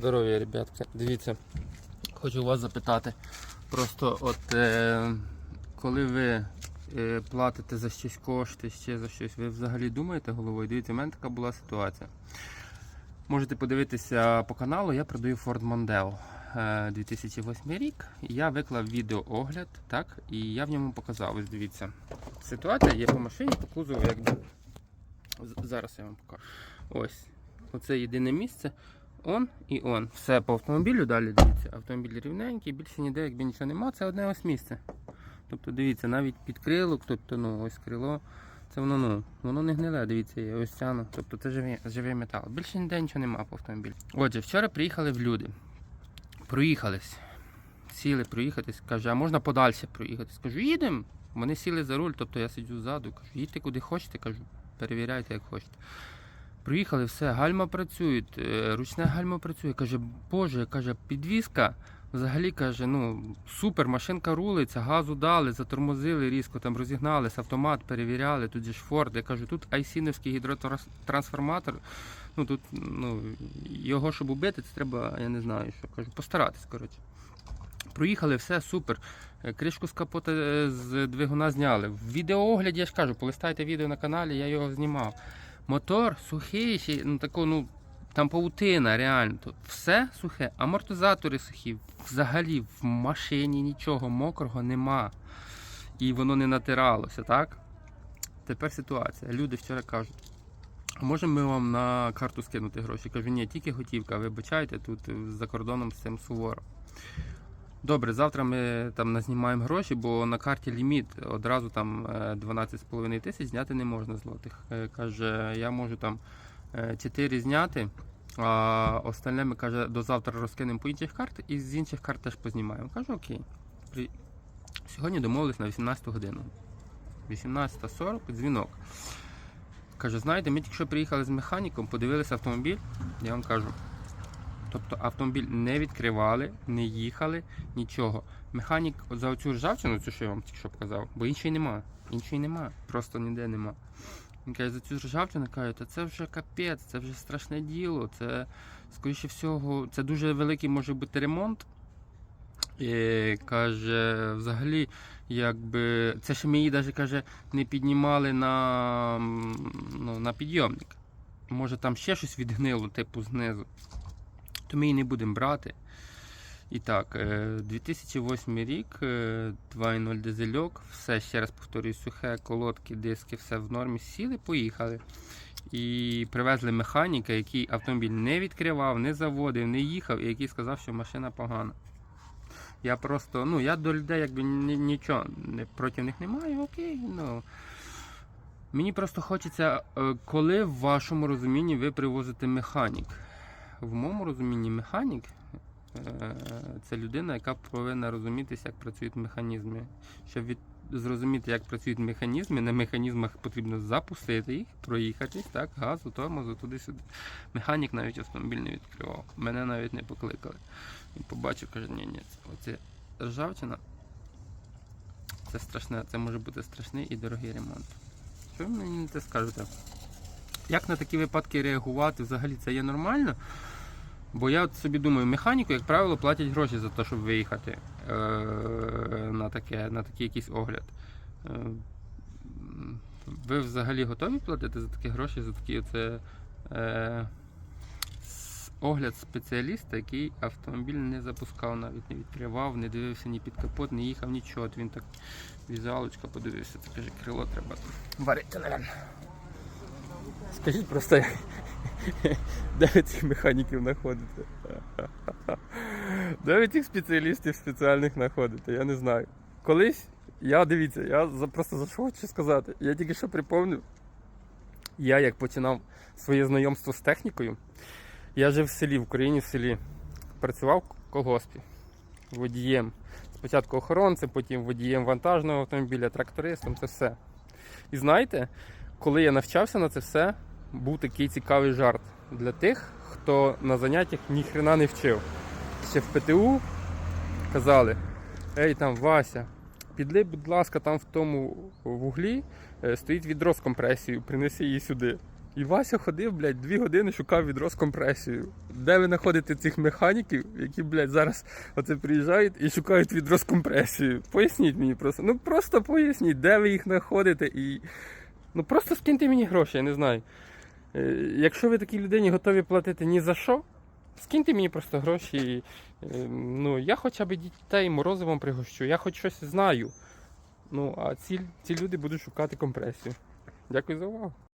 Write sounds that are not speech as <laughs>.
Здоров'я, ребятки. Дивіться, хочу вас запитати. Просто от е, коли ви е, платите за щось кошти, ще за щось, ви взагалі думаєте головою? Дивіться, в мене така була ситуація. Можете подивитися по каналу, я продаю Ford Mondeo е, 2008 рік. Я виклав відеоогляд, так, і я в ньому показав. Ось дивіться. Ситуація є по машині, по кузову, якби. Зараз я вам покажу. Ось. Оце єдине місце. Он і он. Все по автомобілю далі дивіться. Автомобіль рівненький, більше ніде, якби нічого нема, це одне ось місце. Тобто дивіться, навіть під крилок, тобто ну ось крило, це воно ну, воно не гниле, дивіться, є ось цяно. Тобто це живий, живий метал. Більше ніде нічого нема по автомобілю. Отже, вчора приїхали в люди. Проїхались. Сіли проїхатись, каже, а можна подальше проїхатись. Кажу, їдемо. Вони сіли за руль, тобто я сиджу ззаду, кажу, їдьте куди хочете, кажу, перевіряйте, як хочете. Приїхали, все, гальма працюють, е, ручне гальма працює. Каже, Боже, каже, підвізка. Взагалі каже, ну супер, машинка рулиться, газу дали, затормозили різко, там розігнались, автомат перевіряли, тут же ж Форд. Я кажу, тут айсіновський гідротрансформатор. Ну тут ну, його, щоб убити, це треба, я не знаю, що кажу, постаратись, коротше. Проїхали, все супер. Е, Кришку з капота е, з двигуна зняли. В відеоогляді я ж кажу, полистайте відео на каналі, я його знімав. Мотор сухий, ну тако, ну там паутина, реально. То все сухе, амортизатори сухі. Взагалі в машині нічого мокрого нема. І воно не натиралося, так? Тепер ситуація. Люди вчора кажуть. Можемо ми вам на карту скинути гроші? Кажу, ні, тільки готівка, вибачайте, тут за кордоном з цим суворо. Добре, завтра ми там назнімаємо гроші, бо на карті ліміт одразу там е, 12,5 тисяч зняти не можна злотих. Е, Каже, я можу там е, 4 зняти, а остальне ми каже, до завтра розкинемо по інших карт і з інших карт теж познімаємо. Кажу, окей. Сьогодні домовились на 18 годину. 18.40 дзвінок. Каже, знаєте, ми тільки що приїхали з механіком, подивилися автомобіль, я вам кажу. Тобто автомобіль не відкривали, не їхали, нічого. Механік за оцю ржавчину, цю що я вам тільки що показав, бо іншої нема. Іншої нема, просто ніде нема. Він каже, за цю ржавчину каже, та це вже капець, це вже страшне діло. Це, скоріше всього, це дуже великий може бути ремонт. І, каже, взагалі, якби. Це ще ми її навіть каже, не піднімали на, ну, на підйомник. Може там ще щось відгнило, типу знизу то ми її не будемо брати. І так, е, 2008 рік, е, 2.0 дизельок, все, ще раз повторюю, сухе, колодки, диски, все в нормі. Сіли, поїхали. І привезли механіка, який автомобіль не відкривав, не заводив, не їхав, і який сказав, що машина погана. Я просто, ну, я до людей якби нічого проти них не маю, окей, ну. Мені просто хочеться, е, коли в вашому розумінні ви привозите механік в моєму розумінні механік е, це людина, яка повинна розумітися, як працюють механізми. Щоб від... зрозуміти, як працюють механізми, на механізмах потрібно запустити їх, проїхатись, так, газу, тормозу, туди-сюди. Механік навіть автомобіль не відкривав. Мене навіть не покликали. Він побачив, каже, ні, ні, оце ржавчина. Це страшне, це може бути страшний і дорогий ремонт. Що ви мені це скажете? Як на такі випадки реагувати? Взагалі це є нормально? Бо я от собі думаю, механіку, як правило, платять гроші за те, щоб виїхати е- на, таке, на такий якийсь огляд. Е- ви взагалі готові платити за такі гроші, за такий оце, е- огляд спеціаліста, який автомобіль не запускав, навіть не відкривав, не дивився ні під капот, не їхав нічого. От він так візуалочка подивився, це каже, крило треба варити, напевно. Скажіть просто, <laughs> де ви цих механіків знаходите? Де ви цих спеціалістів спеціальних знаходите? Я не знаю. Колись, я дивіться, я просто за що хочу сказати. Я тільки що припомнив, я як починав своє знайомство з технікою, я жив в селі, в Україні в селі. Працював в колгоспі водієм. Спочатку охоронцем, потім водієм вантажного автомобіля, трактористом, це все. І знаєте, коли я навчався на це все, був такий цікавий жарт для тих, хто на заняттях ніхрена не вчив. Ще в ПТУ казали: Ей там Вася, підлий, будь ласка, там в тому вуглі е, стоїть відро з компресією, принеси її сюди. І Вася ходив, блядь, дві години шукав відро з компресією. Де ви знаходите цих механіків, які, блядь, зараз оце приїжджають і шукають відро з компресією? Поясніть мені просто. Ну просто поясніть, де ви їх знаходите і. Ну просто скиньте мені гроші, я не знаю. Е, Якщо ви такій людині готові платити ні за що, скиньте мені просто гроші. е, Ну, я хоча б дітей морозивом пригощу, я хоч щось знаю. Ну, а ці, ці люди будуть шукати компресію. Дякую за увагу.